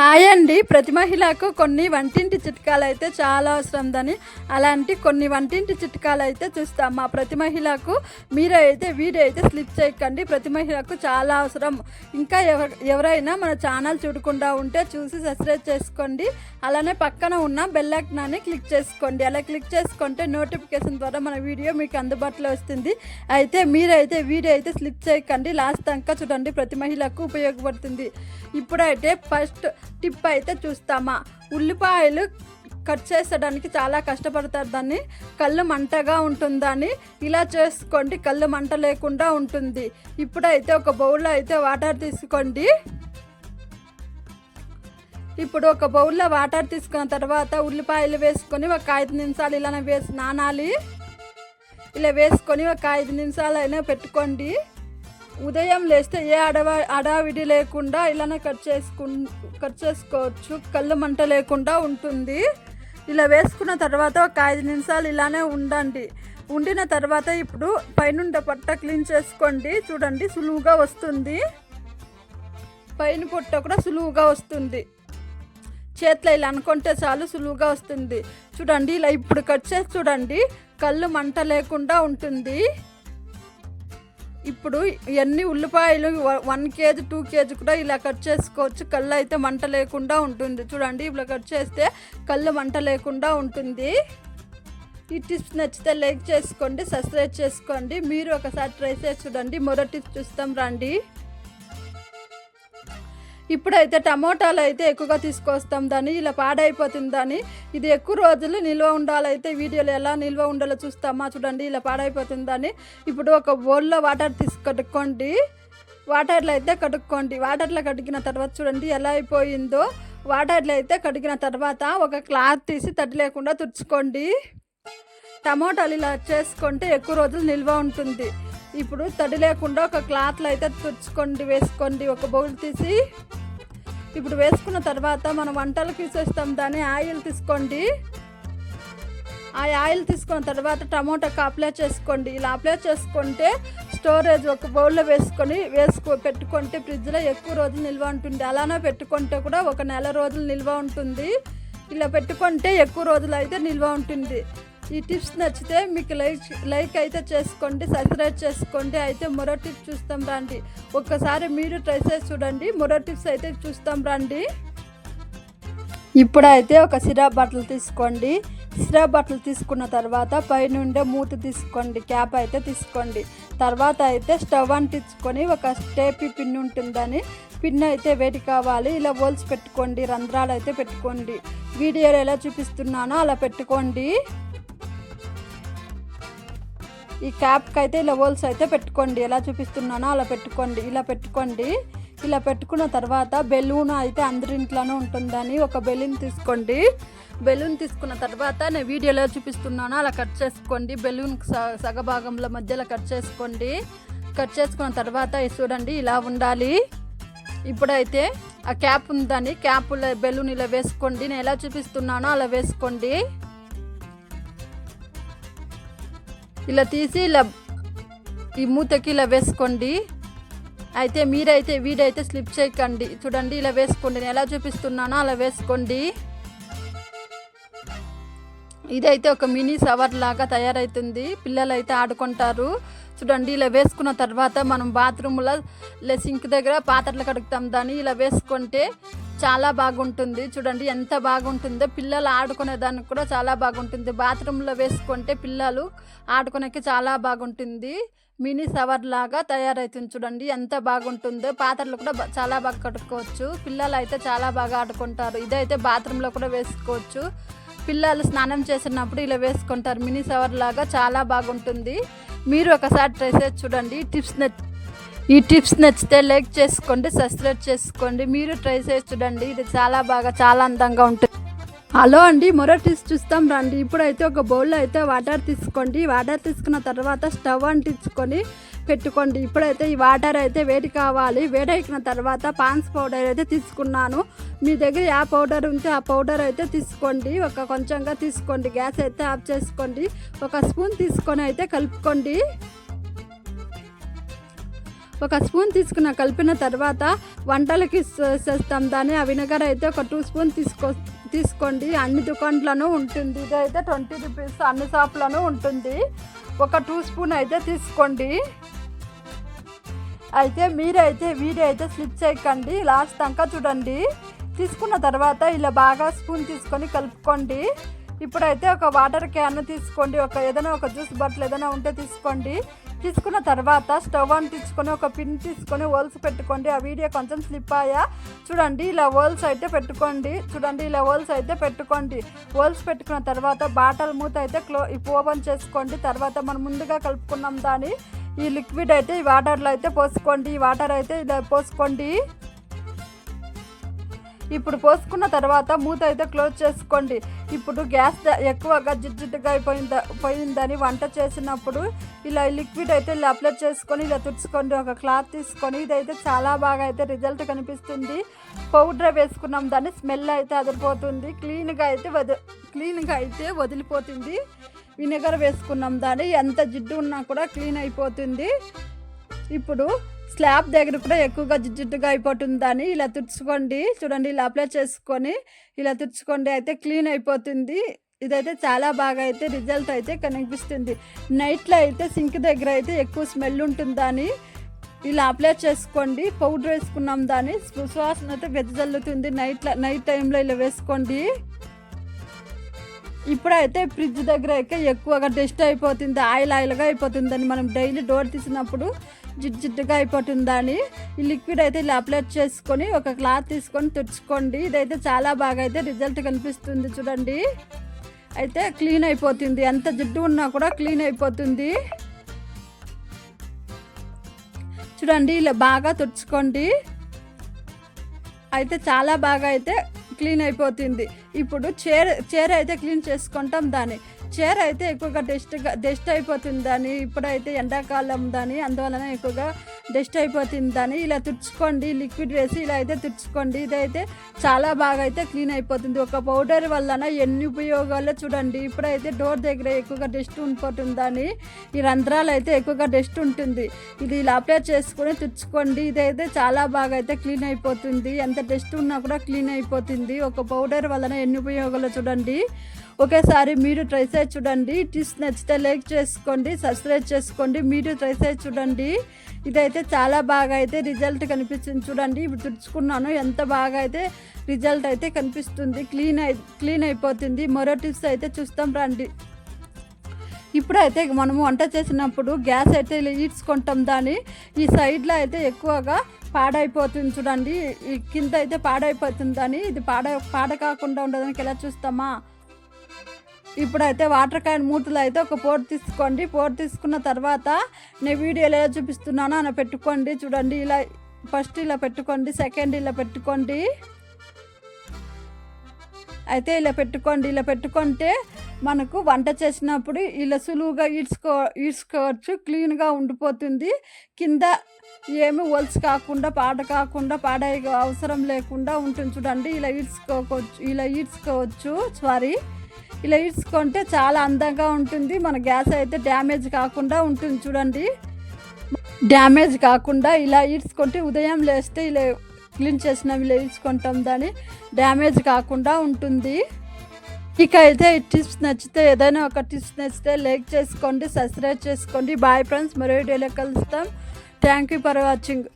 Hi అండి. ప్రతి మహిళకు కొన్ని వంటింటి చిట్కాలు అయితే చాలా అవసరం దాని అలాంటి కొన్ని వంటింటి చిట్కాలు అయితే చూస్తాం. మా ప్రతి మహిళకు మీరు అయితే వీడియో అయితే స్లిప్ చేయకండి. ప్రతి మహిళకు చాలా అవసరం. ఇంకా ఎవ ఎవరైనా మన ఛానల్ చూడకుండా ఉంటే చూసి సబ్స్క్రైబ్ చేసుకోండి. అలానే పక్కన ఉన్న బెల్ ఐకాన్ని క్లిక్ చేసుకోండి. అలా క్లిక్ చేసుకుంటే నోటిఫికేషన్ ద్వారా మన వీడియో మీకు అందుబాటులో వస్తుంది. అయితే మీరైతే వీడియో అయితే స్లిప్ చేయకండి. లాస్ట్ దాకా చూడండి. ప్రతి మహిళకు ఉపయోగపడుతుంది. ఇప్పుడైతే ఫస్ట్ టిప్ అయితే చూస్తామా? ఉల్లిపాయలు కట్ చేసడానికి చాలా కష్టపడతారు దాన్ని. కళ్ళు మంటగా ఉంటుందని ఇలా చేసుకోండి. కళ్ళు మంట లేకుండా ఉంటుంది. ఇప్పుడైతే ఒక బౌల్లో అయితే వాటర్ తీసుకోండి. ఇప్పుడు ఒక బౌల్లో వాటర్ తీసుకున్న తర్వాత ఉల్లిపాయలు వేసుకొని ఒక ఐదు నిమిషాలు ఇలానే వేసి నానాలి. ఇలా వేసుకొని ఒక ఐదు నిమిషాలు అయినా పెట్టుకోండి. ఉదయం లేస్తే ఏ అడవ అడావిడి లేకుండా ఇలానే కట్ చేసుకు కట్ చేసుకోవచ్చు. కళ్ళు మంట లేకుండా ఉంటుంది. ఇలా వేసుకున్న తర్వాత ఒక ఐదు నిమిషాలు ఇలానే ఉండండి. ఉండిన తర్వాత ఇప్పుడు పైనుండే పొట్ట క్లీన్ చేసుకోండి. చూడండి సులువుగా వస్తుంది. పైన పొట్ట కూడా సులువుగా వస్తుంది. చేతిలో ఇలా అనుకుంటే చాలు సులువుగా వస్తుంది. చూడండి ఇలా ఇప్పుడు కట్ చేసి చూడండి. కళ్ళు మంట లేకుండా ఉంటుంది. ఇప్పుడు ఇవన్నీ ఉల్లిపాయలు వ- వన్ కేజీ టూ కేజీ కూడా ఇలా కట్ చేసుకోవచ్చు. కళ్ళు అయితే మంట లేకుండా ఉంటుంది. చూడండి ఇలా కట్ చేస్తే కళ్ళు మంట లేకుండా ఉంటుంది. ఈ టిప్స్ నచ్చితే లైక్ చేసుకోండి సబ్స్క్రైబ్ చేసుకోండి. మీరు ఒకసారి ట్రై చేసి చూడండి. మరో టిప్స్ చూస్తాం రండి. ఇప్పుడైతే టమోటాలు అయితే ఎక్కువగా తీసుకొస్తాం దాన్ని. ఇలా పాడైపోతుంది దాన్ని. ఇది ఎక్కువ రోజులు నిల్వ ఉండాలైతే వీడియోలో ఎలా నిల్వ ఉండాలో చూస్తామా చూడండి. ఇలా పాడైపోతుంది దాన్ని. ఇప్పుడు ఒక బౌల్లో వాటర్ తీసుకొట్టుకోండి వాటర్లో అయితే కడుక్కోండి. వాటర్లో కడిగిన తర్వాత చూడండి ఎలా అయిపోయిందో. వాటర్లో అయితే కడిగిన తర్వాత ఒక క్లాత్ తీసి తడి లేకుండా తుడుచుకోండి. టమోటాలు ఇలా చేసుకుంటే ఎక్కువ రోజులు నిల్వ ఉంటుంది. ఇప్పుడు తడి లేకుండా ఒక క్లాత్లో అయితే తుడుచుకోండి వేసుకోండి. ఒక బౌల్ తీసి. ఇప్పుడు వేసుకున్న తర్వాత మనం వంటలకు తీసేస్తాం. దాన్ని ఆయిల్ తీసుకోండి. ఆ ఆయిల్ తీసుకున్న తర్వాత టమోటాకు అప్లై చేసుకోండి. ఇలా అప్లై చేసుకుంటే స్టోరేజ్ ఒక బౌల్లో వేసుకొని వేసుకో పెట్టుకుంటే ఫ్రిడ్జ్లో ఎక్కువ రోజులు నిల్వ ఉంటుంది. అలానే పెట్టుకుంటే కూడా ఒక నెల రోజులు నిల్వ ఉంటుంది. ఇలా పెట్టుకుంటే ఎక్కువ రోజులు అయితే నిల్వ ఉంటుంది. ఈ టిప్స్ నచ్చితే మీకు లైక్ లైక్ అయితే చేసుకోండి సబ్స్క్రైబ్ చేసుకోండి. అయితే మరో టిప్స్ చూస్తాం రండి. ఒక్కసారి మీరు ట్రై చేసి చూడండి. మరో టిప్స్ అయితే చూస్తాం రండి. ఇప్పుడైతే ఒక సిరా బట్టలు తీసుకోండి. సిరా బట్టలు తీసుకున్న తర్వాత పైనుండే మూత తీసుకోండి. క్యాప్ అయితే తీసుకోండి. తర్వాత అయితే స్టవ్ అంటించుకొని ఒక స్టేపీ పిన్ ఉంటుందని పిన్ అయితే వేడి కావాలి. ఇలా హోల్స్ పెట్టుకోండి. రంధ్రాలు అయితే పెట్టుకోండి. వీడియోలో ఎలా చూపిస్తున్నానో అలా పెట్టుకోండి. ఈ క్యాప్కి అయితే ఇలా హోల్స్ అయితే పెట్టుకోండి. ఎలా చూపిస్తున్నానో అలా పెట్టుకోండి. ఇలా పెట్టుకోండి. ఇలా పెట్టుకున్న తర్వాత బెలూన్ అయితే అందరింట్లోనే ఉంటుందని ఒక బెలూన్ తీసుకోండి. బెలూన్ తీసుకున్న తర్వాత నేను వీడియోలో చూపిస్తున్నానో అలా కట్ చేసుకోండి. బెలూన్ స- సగభాగంలో మధ్యలో కట్ చేసుకోండి. కట్ చేసుకున్న తర్వాత చూడండి ఇలా ఉండాలి. ఇప్పుడైతే ఆ క్యాప్ ఉందని క్యాప్ బెలూన్ ఇలా వేసుకోండి. నేను ఎలా చూపిస్తున్నానో అలా వేసుకోండి. ఇలా తీసి ఇలా ఈ మూతకి ఇలా వేసుకోండి. అయితే మీరైతే వీడైతే స్లిప్ చేయకండి. చూడండి ఇలా వేసుకోండి. నేను ఎలా చూపిస్తున్నానో అలా వేసుకోండి. ఇదైతే ఒక మినీ సవర్ లాగా తయారవుతుంది పిల్లలు అయితే ఆడుకుంటారు. చూడండి ఇలా వేసుకున్న తర్వాత మనం బాత్రూమ్లో సింక్ దగ్గర పాత్రలు కడుగుతాం దాన్ని. ఇలా వేసుకుంటే చాలా బాగుంటుంది. చూడండి ఎంత బాగుంటుందో. పిల్లలు ఆడుకునే దానికి కూడా చాలా బాగుంటుంది. బాత్రూంలో వేసుకుంటే పిల్లలు ఆడుకునేకి చాలా బాగుంటుంది. మినీ సవర్ లాగా తయారవుతుంది చూడండి ఎంత బాగుంటుందో. పాత్రలు కూడా చాలా బాగా కట్టుకోవచ్చు పిల్లలు అయితే చాలా బాగా ఆడుకుంటారు. ఇదైతే బాత్రూంలో కూడా వేసుకోవచ్చు. పిల్లలు స్నానం చేసినప్పుడు ఇలా వేసుకుంటారు. మినీ సవర్ లాగా చాలా బాగుంటుంది. మీరు ఒకసారి ట్రై చేసి చూడండి. టిప్స్ నెట్ ఈ టిప్స్ నచ్చితే లైక్ చేసుకోండి సబ్స్క్రైబ్ చేసుకోండి. మీరు ట్రై చేసి చూడండి. ఇది చాలా బాగా చాలా అందంగా ఉంటుంది. హలో అండి మరో టిప్స్ చూస్తాం రండి. ఇప్పుడైతే ఒక బౌల్లో అయితే వాటర్ తీసుకోండి. వాటర్ తీసుకున్న తర్వాత స్టవ్ అంటించుకొని పెట్టుకోండి. ఇప్పుడైతే ఈ వాటర్ అయితే వేడి కావాలి. వేడెక్కిన తర్వాత పాన్స్ పౌడర్ అయితే తీసుకున్నాను. మీ దగ్గర ఆ పౌడర్ ఉంటే ఆ పౌడర్ అయితే తీసుకోండి. ఒక కొంచెంగా తీసుకోండి. గ్యాస్ అయితే ఆఫ్ చేసుకోండి. ఒక స్పూన్ తీసుకొని అయితే కలుపుకోండి. ఒక స్పూన్ తీసుకున్న కలిపిన తర్వాత వంటలకి చేస్తాం. దాన్ని ఆ విnegar అయితే ఒక టూ స్పూన్ తీసుకో తీసుకోండి. అన్ని దుకాణాలను ఉంటుంది. ఇదైతే ట్వంటీ రూపీస్ అన్ని షాప్లను ఉంటుంది. ఒక టూ స్పూన్ అయితే తీసుకోండి. అయితే మీరైతే వీడియో అయితే స్లిప్ చేయకండి. లాస్ట్ దాకా చూడండి. తీసుకున్న తర్వాత ఇలా బాగా స్పూన్ తీసుకొని కలుపుకోండి. ఇప్పుడైతే ఒక వాటర్ క్యాన్ తీసుకోండి ఒక ఏదైనా ఒక జ్యూస్ బాటిల్ ఏదైనా ఉంటే తీసుకోండి. తీసుకున్న తర్వాత స్టవ్ ఆన్ తీసుకొని ఒక పిన్ తీసుకొని హోల్స్ పెట్టుకోండి. ఆ వీడియో కొంచెం స్లిప్ అయ్యా. చూడండి ఇలా హోల్స్ అయితే పెట్టుకోండి. చూడండి ఇలా హోల్స్ అయితే పెట్టుకోండి. హోల్స్ పెట్టుకున్న తర్వాత బాటల్ మూత అయితే క్లో ఇప్పుడు ఓపెన్ చేసుకోండి. తర్వాత మనం ముందుగా కలుపుకున్నాం దాన్ని. ఈ లిక్విడ్ అయితే ఈ వాటర్లో అయితే పోసుకోండి. ఈ వాటర్ అయితే ఇలా పోసుకోండి. ఇప్పుడు పోసుకున్న తర్వాత మూత అయితే క్లోజ్ చేసుకోండి. ఇప్పుడు గ్యాస్ ఎక్కువగా జిడ్జిడ్డుగా అయిపోయింద పోయిందని వంట చేసినప్పుడు ఇలా లిక్విడ్ అయితే ఇలా అప్లై చేసుకొని ఇలా తుడుచుకోండి ఒక క్లాత్ తీసుకొని ఇదైతే చాలా బాగా అయితే రిజల్ట్ కనిపిస్తుంది. పౌడర్ వేసుకున్నాం దాన్ని స్మెల్ అయితే అదిరిపోతుంది. క్లీన్గా అయితే వద క్లీన్గా అయితే వదిలిపోతుంది. వినెగర్ వేసుకున్నాం దాన్ని ఎంత జిడ్డు ఉన్నా కూడా క్లీన్ అయిపోతుంది. ఇప్పుడు స్లాబ్ దగ్గర కూడా ఎక్కువగా జిడ్డుగా అయిపోతుందని ఇలా తుడుచుకోండి. చూడండి ఇలా అప్లై చేసుకొని ఇలా తుడుచుకోండి. అయితే క్లీన్ అయిపోతుంది. ఇదైతే చాలా బాగా అయితే రిజల్ట్ అయితే కనిపిస్తుంది. నైట్లో అయితే సింక్ దగ్గర అయితే ఎక్కువ స్మెల్ ఉంటుందని ఇలా అప్లై చేసుకోండి. పౌడర్ వేసుకున్నాం దాన్ని. సువాసన అయితే వెదజల్లుతుంది నైట్లో నైట్ టైంలో ఇలా వేసుకోండి. ఇప్పుడైతే ఫ్రిడ్జ్ దగ్గర అయితే ఎక్కువగా డస్ట్ అయిపోతుంది. ఆయిల్ ఆయిల్గా అయిపోతుందని మనం డైలీ డోర్ తీసినప్పుడు జిడ్డు జిడ్డుగా అయిపోతుందని ఈ లిక్విడ్ అయితే ఇలా అప్లై చేసుకొని ఒక క్లాత్ తీసుకొని తుడుచుకోండి. ఇదైతే చాలా బాగా అయితే రిజల్ట్ కనిపిస్తుంది చూడండి. అయితే క్లీన్ అయిపోతుంది. ఎంత జిడ్డు ఉన్నా కూడా క్లీన్ అయిపోతుంది. చూడండి ఇలా బాగా తుడుచుకోండి. అయితే చాలా బాగా అయితే క్లీన్ అయిపోతుంది. ఇప్పుడు చైర్ చీర అయితే క్లీన్ చేసుకుంటాం దాన్ని. చైర్ అయితే ఎక్కువగా డస్ట్ డస్ట్ అయిపోతుంది దాని ఇప్పుడైతే ఎండాకాలం దాని అందువలన ఎక్కువగా డస్ట్ అయిపోతుంది దాన్ని ఇలా తుడుచుకోండి లిక్విడ్ వేసి ఇలా అయితే తుడుచుకోండి. ఇదైతే చాలా బాగా అయితే క్లీన్ అయిపోతుంది. ఒక పౌడర్ వలన ఎన్ని ఉపయోగాలు చూడండి. ఇప్పుడైతే డోర్ దగ్గర ఎక్కువగా డస్ట్ ఉండిపోతుందని ఈ రంధ్రాలు అయితే ఎక్కువగా డస్ట్ ఉంటుంది. ఇది ఇలా అప్లై చేసుకొని తుడుచుకోండి. ఇదైతే చాలా బాగా అయితే క్లీన్ అయిపోతుంది. ఎంత డస్ట్ ఉన్నా కూడా క్లీన్ అయిపోతుంది. ఒక పౌడర్ వలన ఎన్ని ఉపయోగాలు చూడండి. ఒకేసారి మీరు ట్రై చేసి చూడండి. టిప్స్ నచ్చితే లైక్ చేసుకోండి సబ్స్క్రైబ్ చేసుకోండి. మీరు ట్రై చేసి చూడండి. ఇదైతే చాలా బాగా అయితే రిజల్ట్ కనిపిస్తుంది చూడండి. ఇప్పుడు తుడుచుకున్నాను. ఎంత బాగా అయితే రిజల్ట్ అయితే కనిపిస్తుంది. క్లీన్ అయి క్లీన్ అయిపోతుంది. మరో టిప్స్ అయితే చూస్తాం రండి. ఇప్పుడైతే మనము వంట చేసినప్పుడు గ్యాస్ అయితే ఈడ్చుకుంటాం దాన్ని. ఈ సైడ్లో అయితే ఎక్కువగా పాడైపోతుంది చూడండి. ఈ కింద అయితే పాడైపోతుందని ఇది పాడ పాడ కాకుండా ఉండడానికి ఎలా చూస్తామా? ఇప్పుడైతే వాటర్ క్యాన్ మూటలు అయితే ఒక పోటు తీసుకోండి. పోటు తీసుకున్న తర్వాత నేను వీడియోలో ఎలా చూపిస్తున్నానో అలా పెట్టుకోండి. చూడండి ఇలా ఫస్ట్ ఇలా పెట్టుకోండి సెకండ్ ఇలా పెట్టుకోండి. అయితే ఇలా పెట్టుకోండి ఇలా పెట్టుకుంటే మనకు వంట చేసినప్పుడు ఇలా సులువుగా ఈడ్చుకో ఈడ్చుకోవచ్చు క్లీన్గా ఉండిపోతుంది. కింద ఏమి ఒల్స్ కాకుండా పాడ కాకుండా పాడే అవసరం లేకుండా ఉంటుంది. చూడండి ఇలా ఈడ్చుకోవచ్చు ఇలా ఈడ్చుకోవచ్చు సారీ. ఇలా ఈడ్చుకుంటే చాలా అందంగా ఉంటుంది. మన గ్యాస్ అయితే డ్యామేజ్ కాకుండా ఉంటుంది చూడండి. డ్యామేజ్ కాకుండా ఇలా ఈడ్చుకుంటే ఉదయం లేస్తే ఇలా క్లీన్ చేసినవి ఇలా ఈడ్చుకుంటాం దాన్ని. డ్యామేజ్ కాకుండా ఉంటుంది. ఇక అయితే ఈ టిప్స్ నచ్చితే ఏదైనా ఒక టిప్స్ నచ్చితే లైక్ చేసుకోండి సబ్స్క్రైబ్ చేసుకోండి. బాయ్ ఫ్రెండ్స్ మరో వీడియోలో కలుస్తాం. Thank you for watching.